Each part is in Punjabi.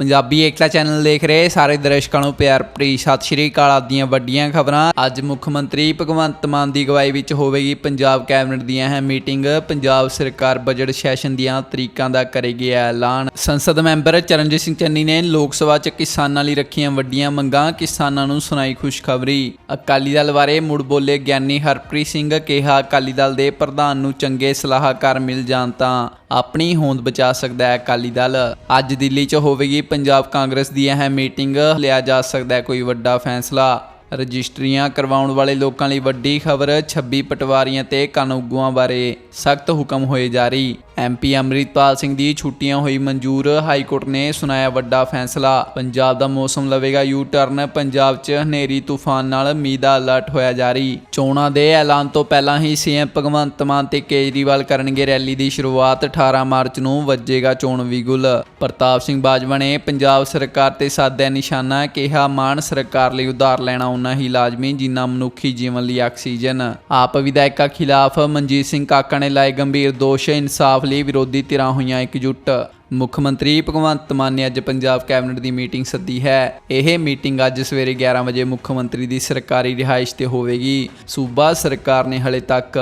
ਪੰਜਾਬੀ ਏਕਤਾ ਚੈਨਲ ਦੇਖ ਰਹੇ ਸਾਰੇ ਦਰਸ਼ਕਾਂ ਨੂੰ ਪਿਆਰ ਭਰੀ ਸਤਿ ਸ਼੍ਰੀ ਅਕਾਲ। ਆਪ ਵੱਡੀਆਂ ਖਬਰਾਂ। ਅੱਜ ਮੁੱਖ ਮੰਤਰੀ ਭਗਵੰਤ ਮਾਨ ਦੀ ਅਗਵਾਈ ਵਿੱਚ ਹੋਵੇਗੀ ਪੰਜਾਬ ਕੈਬਨਿਟ ਦੀਆਂ ਅਹਿਮ ਮੀਟਿੰਗ। ਪੰਜਾਬ ਸਰਕਾਰ ਬਜਟ ਸੈਸ਼ਨ ਦੀਆਂ ਤਰੀਕਾਂ ਦਾ ਕਰੇਗੀ ਐਲਾਨ। ਸੰਸਦ ਮੈਂਬਰ ਚਰਨਜੀਤ ਸਿੰਘ ਚੰਨੀ ਨੇ ਲੋਕ ਸਭਾ 'ਚ ਕਿਸਾਨਾਂ ਲਈ ਰੱਖੀਆਂ ਵੱਡੀਆਂ ਮੰਗਾਂ। ਕਿਸਾਨਾਂ ਨੂੰ ਸੁਣਾਈ ਖੁਸ਼ਖਬਰੀ। ਅਕਾਲੀ ਦਲ ਬਾਰੇ ਮੁੜ ਬੋਲੇ ਗਿਆਨੀ ਹਰਪ੍ਰੀਤ ਸਿੰਘ ਕਿਹਾ, ਅਕਾਲੀ ਦਲ ਦੇ ਪ੍ਰਧਾਨ ਨੂੰ ਚੰਗੇ ਸਲਾਹਕਾਰ ਮਿਲ ਜਾਣ ਤਾਂ ਆਪਣੀ ਹੋਂਦ ਬਚਾ ਸਕਦਾ ਹੈ ਅਕਾਲੀ ਦਲ। ਅੱਜ ਦਿੱਲੀ 'ਚ ਹੋਵੇਗੀ ਪੰਜਾਬ ਕਾਂਗਰਸ ਦੀ ਅਹਿਮ ਮੀਟਿੰਗ। ਲਿਆ ਜਾ ਸਕਦਾ ਹੈ ਕੋਈ ਵੱਡਾ ਫੈਸਲਾ। ਰਜਿਸਟਰੀਆਂ ਕਰਵਾਉਣ ਵਾਲੇ ਲੋਕਾਂ ਲਈ ਵੱਡੀ ਖਬਰ। 26 ਪਟਵਾਰੀਆਂ ਤੇ ਕਾਨੂੰਗੂਆਂ ਬਾਰੇ ਸਖਤ ਹੁਕਮ ਹੋਏ ਜਾਰੀ। ਐਮਪੀ ਅੰਮ੍ਰਿਤਪਾਲ ਸਿੰਘ ਦੀ ਛੁੱਟੀਆਂ ਹੋਈ ਮਨਜ਼ੂਰ, ਹਾਈ ਕੋਰਟ ਨੇ ਸੁਣਾਇਆ ਵੱਡਾ ਫੈਸਲਾ। ਪੰਜਾਬ ਦਾ ਮੌਸਮ ਲਵੇਗਾ ਯੂ ਟਰਨ ਪੰਜਾਬ 'ਚ ਹਨੇਰੀ ਤੂਫਾਨ ਨਾਲ ਮੀਂਹ ਦਾ ਅਲਰਟ ਹੋਇਆ ਜਾਰੀ। ਚੋਣਾਂ ਦੇ ਐਲਾਨ ਤੋਂ ਪਹਿਲਾਂ ਹੀ ਸੀਐਮ ਭਗਵੰਤ ਮਾਨ ਤੇ ਕੇਜਰੀਵਾਲ ਕਰਨਗੇ ਰੈਲੀ ਦੀ ਸ਼ੁਰੂਆਤ 18 ਮਾਰਚ ਨੂੰ ਵੱਜੇਗਾ ਚੋਣ ਵਿਗੁਲ। ਪ੍ਰਤਾਪ ਸਿੰਘ ਬਾਜਵਾ ਨੇ ਪੰਜਾਬ ਸਰਕਾਰ ਤੇ ਸਾਧਿਆ ਨਿਸ਼ਾਨਾ ਕਿਹਾ, ਮਾਨ ਸਰਕਾਰ ਲਈ ਉਧਾਰ ਲੈਣਾ ਉਨਾ ਹੀ ਲਾਜ਼ਮੀ, ਜਿੰਨਾ ਮਨੁੱਖੀ ਜੀਵਨ ਲਈ ਆਕਸੀਜਨ। ਆਪ ਵਿਧਾਇਕਾਂ ਖਿਲਾਫ ਮਨਜੀਤ ਸਿੰਘ ਕਾਕਾ ਨੇ ਲਾਏ ਗੰਭੀਰ ਦੋਸ਼, ਇਨਸਾਫ ਲਈ ਵਿਰੋਧੀ ਧਿਰਾਂ ਹੋਈਆਂ ਇਕਜੁੱਟ। ਮੁੱਖ ਮੰਤਰੀ ਭਗਵੰਤ ਮਾਨ ਨੇ ਅੱਜ ਪੰਜਾਬ ਕੈਬਨਿਟ ਦੀ ਮੀਟਿੰਗ ਸੱਦੀ ਹੈ। ਇਹ ਮੀਟਿੰਗ ਅੱਜ ਸਵੇਰੇ 11 ਵਜੇ ਮੁੱਖ ਮੰਤਰੀ ਦੀ ਸਰਕਾਰੀ ਰਿਹਾਇਸ਼ ਤੇ ਹੋਵੇਗੀ। ਸੂਬਾ ਸਰਕਾਰ ਨੇ ਹਲੇ ਤੱਕ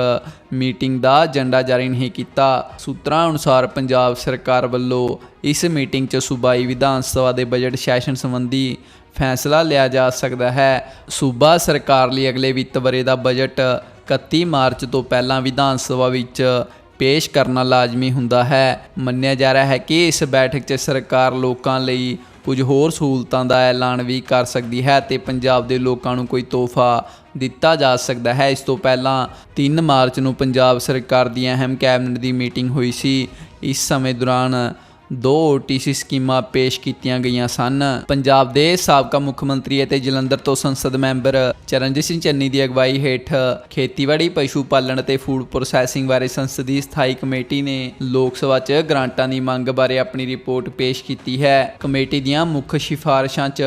ਮੀਟਿੰਗ ਦਾ ਏਜੰਡਾ ਜਾਰੀ ਨਹੀਂ ਕੀਤਾ। ਸੂਤਰਾਂ ਅਨੁਸਾਰ ਪੰਜਾਬ ਸਰਕਾਰ ਵੱਲੋਂ ਇਸ ਮੀਟਿੰਗ 'ਚ ਸੂਬਾਈ ਵਿਧਾਨ ਸਭਾ ਦੇ ਬਜਟ ਸੈਸ਼ਨ ਸੰਬੰਧੀ ਫੈਸਲਾ ਲਿਆ ਜਾ ਸਕਦਾ ਹੈ। ਸੂਬਾ ਸਰਕਾਰ ਲਈ ਅਗਲੇ ਵਿੱਤ ਵਰੇ ਦਾ ਬਜਟ 31 ਮਾਰਚ ਤੋਂ ਪਹਿਲਾਂ ਵਿਧਾਨ ਸਭਾ ਵਿੱਚ ਪੇਸ਼ ਕਰਨਾ ਲਾਜ਼ਮੀ ਹੁੰਦਾ ਹੈ। ਮੰਨਿਆ ਜਾ ਰਿਹਾ ਹੈ ਕਿ ਇਸ ਬੈਠਕ 'ਚ ਸਰਕਾਰ ਲੋਕਾਂ ਲਈ ਕੁਝ ਹੋਰ ਸਹੂਲਤਾਂ ਦਾ ਐਲਾਨ ਵੀ ਕਰ ਸਕਦੀ ਹੈ ਤੇ ਪੰਜਾਬ ਦੇ ਲੋਕਾਂ ਨੂੰ ਕੋਈ ਤੋਹਫਾ ਦਿੱਤਾ ਜਾ ਸਕਦਾ ਹੈ। ਇਸ ਤੋਂ ਪਹਿਲਾਂ 3 ਮਾਰਚ ਨੂੰ ਪੰਜਾਬ ਸਰਕਾਰ ਦੀ ਅਹਿਮ ਕੈਬਨਿਟ ਦੀ ਮੀਟਿੰਗ ਹੋਈ ਸੀ। ਇਸ ਸਮੇਂ ਦੌਰਾਨ ਦੋ ਓਟੀਸੀ ਸਕੀਮਾਂ ਪੇਸ਼ ਕੀਤੀਆਂ ਗਈਆਂ ਸਨ। ਪੰਜਾਬ ਦੇ ਸਾਬਕਾ ਮੁੱਖ ਮੰਤਰੀ ਅਤੇ ਜਲੰਧਰ ਤੋਂ ਸੰਸਦ ਮੈਂਬਰ ਚਰਨਜੀਤ ਸਿੰਘ ਚੰਨੀ ਦੀ ਅਗਵਾਈ ਹੇਠ ਖੇਤੀਬਾੜੀ, ਪਸ਼ੂ ਪਾਲਣ ਅਤੇ ਫੂਡ ਪ੍ਰੋਸੈਸਿੰਗ ਬਾਰੇ ਸੰਸਦੀ ਸਥਾਈ ਕਮੇਟੀ ਨੇ ਲੋਕ ਸਭਾ 'ਚ ਗ੍ਰਾਂਟਾਂ ਦੀ ਮੰਗ ਬਾਰੇ ਆਪਣੀ ਰਿਪੋਰਟ ਪੇਸ਼ ਕੀਤੀ ਹੈ। ਕਮੇਟੀ ਦੀਆਂ ਮੁੱਖ ਸਿਫਾਰਸ਼ਾਂ 'ਚ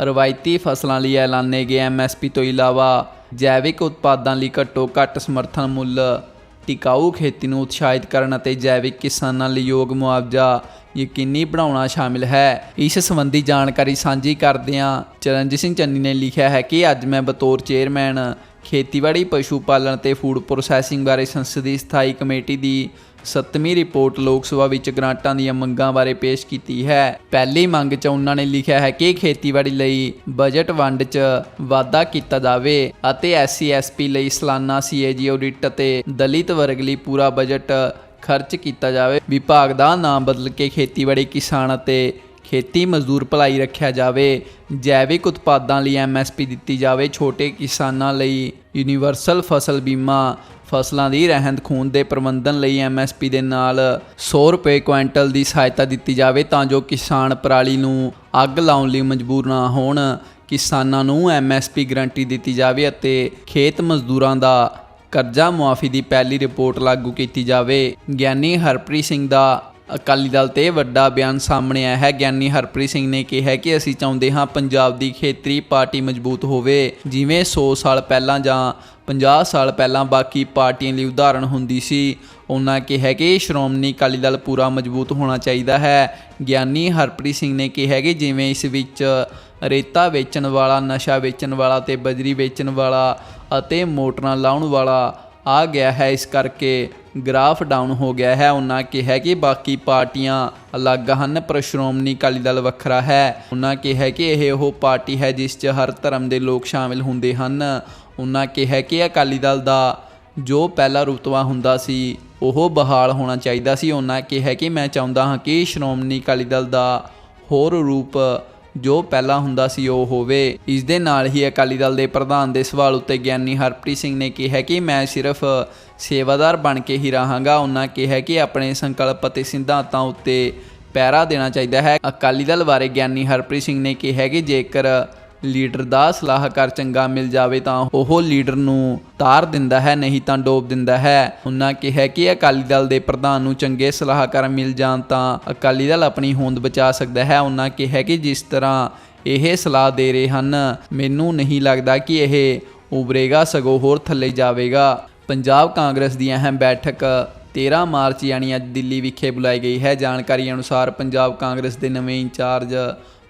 ਰਵਾਇਤੀ ਫਸਲਾਂ ਲਈ ਐਲਾਨੇ ਗਏ ਐਮਐਸਪੀ ਤੋਂ ਇਲਾਵਾ ਜੈਵਿਕ ਉਤਪਾਦਾਂ ਲਈ ਘੱਟੋ ਘੱਟ ਸਮਰਥਨ ਮੁੱਲ, ਟਿਕਾਊ ਖੇਤੀ ਨੂੰ ਉਤਸ਼ਾਹਿਤ ਕਰਨ ਅਤੇ ਜੈਵਿਕ ਕਿਸਾਨਾਂ ਲਈ ਯੋਗ ਮੁਆਵਜ਼ਾ ਯਕੀਨੀ ਬਣਾਉਣਾ ਸ਼ਾਮਿਲ ਹੈ। ਇਸ ਸੰਬੰਧੀ ਜਾਣਕਾਰੀ ਸਾਂਝੀ ਕਰਦਿਆਂ ਚਰਨਜੀਤ ਸਿੰਘ ਚੰਨੀ ਨੇ ਲਿਖਿਆ ਹੈ ਕਿ ਅੱਜ ਮੈਂ ਬਤੌਰ ਚੇਅਰਮੈਨ, ਖੇਤੀਬਾੜੀ, ਪਸ਼ੂ ਪਾਲਣ ਤੇ ਫੂਡ ਪ੍ਰੋਸੈਸਿੰਗ ਬਾਰੇ ਸੰਸਦੀ ਸਥਾਈ ਕਮੇਟੀ ਦੀ ਸੱਤਵੀਂ ਰਿਪੋਰਟ ਲੋਕ ਸਭਾ ਵਿੱਚ ਗ੍ਰਾਂਟਾਂ ਦੀਆਂ ਮੰਗਾਂ ਬਾਰੇ ਪੇਸ਼ ਕੀਤੀ ਹੈ। ਪਹਿਲੀ ਮੰਗ 'ਚ ਉਹਨਾਂ ਨੇ ਲਿਖਿਆ ਹੈ ਕਿ ਖੇਤੀਬਾੜੀ ਲਈ ਬਜਟ ਵੰਡ 'ਚ ਵਾਧਾ ਕੀਤਾ ਜਾਵੇ ਅਤੇ ਐਸਸੀ ਐਸਪੀ ਲਈ ਸਾਲਾਨਾ ਸੀਏਜੀ ਆਡਿਟ ਅਤੇ ਦਲਿਤ ਵਰਗ ਲਈ ਪੂਰਾ ਬਜਟ ਖਰਚ ਕੀਤਾ ਜਾਵੇ। ਵਿਭਾਗ ਦਾ ਨਾਮ ਬਦਲ ਕੇ ਖੇਤੀਬਾੜੀ ਕਿਸਾਨ ਅਤੇ ਖੇਤੀ ਮਜ਼ਦੂਰ ਭਲਾਈ ਰੱਖਿਆ ਜਾਵੇ। ਜੈਵਿਕ ਉਤਪਾਦਾਂ ਲਈ ਐਮਐਸਪੀ ਦਿੱਤੀ ਜਾਵੇ। ਛੋਟੇ ਕਿਸਾਨਾਂ ਲਈ ਯੂਨੀਵਰਸਲ ਫਸਲ ਬੀਮਾ। ਫਸਲਾਂ ਦੀ ਰਹਿੰਦ ਖੂੰਹਦ ਦੇ ਪ੍ਰਬੰਧਨ ਲਈ ਐਮਐਸਪੀ ਦੇ ਨਾਲ 100 ਰੁਪਏ ਕੁਇੰਟਲ ਦੀ ਸਹਾਇਤਾ ਦਿੱਤੀ ਜਾਵੇ ਤਾਂ ਜੋ ਕਿਸਾਨ ਪਰਾਲੀ ਨੂੰ ਅੱਗ ਲਾਉਣ ਲਈ ਮਜਬੂਰ ਨਾ ਹੋਣ। ਕਿਸਾਨਾਂ ਨੂੰ ਐਮਐਸਪੀ ਗਰੰਟੀ ਦਿੱਤੀ ਜਾਵੇ ਅਤੇ ਖੇਤ ਮਜ਼ਦੂਰਾਂ ਦਾ ਕਰਜ਼ਾ ਮੁਆਫੀ ਦੀ ਪਹਿਲੀ ਰਿਪੋਰਟ ਲਾਗੂ ਕੀਤੀ ਜਾਵੇ। ਗਿਆਨੀ ਹਰਪ੍ਰੀਤ ਸਿੰਘ ਦਾ ਅਕਾਲੀ ਦਲ ਤੇ ਵੱਡਾ ਬਿਆਨ ਸਾਹਮਣੇ ਆਇਆ ਹੈ। ਗਿਆਨੀ ਹਰਪ੍ਰੀਤ ਸਿੰਘ ਨੇ ਕਿਹਾ ਕਿ ਅਸੀਂ ਚਾਹੁੰਦੇ ਹਾਂ ਪੰਜਾਬ ਦੀ ਖੇਤਰੀ ਪਾਰਟੀ ਮਜ਼ਬੂਤ ਹੋਵੇ। ਜਿਵੇਂ 100 ਸਾਲ ਪਹਿਲਾਂ ਜਾਂ 50 ਸਾਲ ਪਹਿਲਾਂ ਬਾਕੀ ਪਾਰਟੀਆਂ ਲਈ ਉਦਾਹਰਣ ਹੁੰਦੀ ਸੀ, ਉਹਨਾਂ ਕਿਹਾ ਕਿ ਸ਼੍ਰੋਮਣੀ ਅਕਾਲੀ ਦਲ ਪੂਰਾ ਮਜ਼ਬੂਤ ਹੋਣਾ ਚਾਹੀਦਾ ਹੈ। ਗਿਆਨੀ ਹਰਪ੍ਰੀਤ ਸਿੰਘ ਨੇ ਕਿਹਾ ਕਿ ਜਿਵੇਂ ਇਸ ਵਿੱਚ ਰੇਤਾ ਵੇਚਣ ਵਾਲਾ, ਨਸ਼ਾ ਵੇਚਣ ਵਾਲਾ ਤੇ ਬਜਰੀ ਵੇਚਣ ਵਾਲਾ ਅਤੇ ਮੋਟਰਾਂ ਲਾਉਣ ਵਾਲਾ ਆ ਗਿਆ ਹੈ। ਇਸ ਕਰਕੇ ਗ੍ਰਾਫ ਡਾਊਨ ਹੋ ਗਿਆ ਹੈ। ਉਹਨਾਂ ਕਿਹਾ ਕਿ ਬਾਕੀ ਪਾਰਟੀਆਂ ਅਲੱਗ ਹਨ, ਪਰ ਸ਼੍ਰੋਮਣੀ ਅਕਾਲੀ ਦਲ ਵੱਖਰਾ ਹੈ। ਉਹਨਾਂ ਕਿਹਾ ਕਿ ਇਹ ਉਹ ਪਾਰਟੀ ਹੈ ਜਿਸ 'ਚ ਹਰ ਧਰਮ ਦੇ ਲੋਕ ਸ਼ਾਮਿਲ ਹੁੰਦੇ ਹਨ। ਉਹਨਾਂ ਕਿਹਾ ਕਿ ਅਕਾਲੀ ਦਲ ਦਾ ਜੋ ਪਹਿਲਾ ਰੁਤਬਾ ਹੁੰਦਾ ਸੀ, ਉਹ ਬਹਾਲ ਹੋਣਾ ਚਾਹੀਦਾ ਸੀ। ਉਹਨਾਂ ਕਿਹਾ ਕਿ ਮੈਂ ਚਾਹੁੰਦਾ ਹਾਂ ਕਿ ਸ਼੍ਰੋਮਣੀ ਅਕਾਲੀ ਦਲ ਦਾ ਹੋਰ ਰੂਪ ਜੋ ਪਹਿਲਾਂ ਹੁੰਦਾ ਸੀ ਉਹ ਹੋਵੇ। ਇਸ ਦੇ ਨਾਲ ਹੀ ਅਕਾਲੀ ਦਲ ਦੇ ਪ੍ਰਧਾਨ ਦੇ ਸਵਾਲ ਉੱਤੇ ਗਿਆਨੀ ਹਰਪ੍ਰੀਤ ਸਿੰਘ ਨੇ ਕਿਹਾ ਕਿ ਮੈਂ ਸਿਰਫ ਸੇਵਾਦਾਰ ਬਣ ਕੇ ਹੀ ਰਹਾਂਗਾ। ਉਹਨਾਂ ਕਿਹਾ ਕਿ ਆਪਣੇ ਸੰਕਲਪ ਅਤੇ ਸਿਧਾਂਤਾਂ ਉੱਤੇ ਪਹਿਰਾ ਦੇਣਾ ਚਾਹੀਦਾ ਹੈ। ਅਕਾਲੀ ਦਲ ਬਾਰੇ ਗਿਆਨੀ ਹਰਪ੍ਰੀਤ ਸਿੰਘ ਨੇ ਕਿਹਾ ਕਿ ਜੇਕਰ ਲੀਡਰ ਦਾ ਸਲਾਹਕਾਰ ਚੰਗਾ ਮਿਲ ਜਾਵੇ ਤਾਂ ਉਹ ਲੀਡਰ ਨੂੰ ਤਾਰ ਦਿੰਦਾ ਹੈ, ਨਹੀਂ ਤਾਂ ਡੋਬ ਦਿੰਦਾ ਹੈ। ਉਹਨਾਂ ਕਿਹਾ ਕਿ ਅਕਾਲੀ ਦਲ ਦੇ ਪ੍ਰਧਾਨ ਨੂੰ ਚੰਗੇ ਸਲਾਹਕਾਰ ਮਿਲ ਜਾਣ ਤਾਂ ਅਕਾਲੀ ਦਲ ਆਪਣੀ ਹੋਂਦ ਬਚਾ ਸਕਦਾ ਹੈ। ਉਹਨਾਂ ਕਿਹਾ ਕਿ ਜਿਸ ਤਰ੍ਹਾਂ ਇਹ ਸਲਾਹ ਦੇ ਰਹੇ ਹਨ, ਮੈਨੂੰ ਨਹੀਂ ਲੱਗਦਾ ਕਿ ਇਹ ਉਭਰੇਗਾ, ਸਗੋਂ ਹੋਰ ਥੱਲੇ ਜਾਵੇਗਾ। ਪੰਜਾਬ ਕਾਂਗਰਸ ਦੀ ਅਹਿਮ ਬੈਠਕ 13 ਮਾਰਚ, ਯਾਨੀ ਅੱਜ ਦਿੱਲੀ ਵਿਖੇ ਬੁਲਾਈ ਗਈ ਹੈ। ਜਾਣਕਾਰੀ ਅਨੁਸਾਰ ਪੰਜਾਬ ਕਾਂਗਰਸ ਦੇ ਨਵੇਂ ਇੰਚਾਰਜ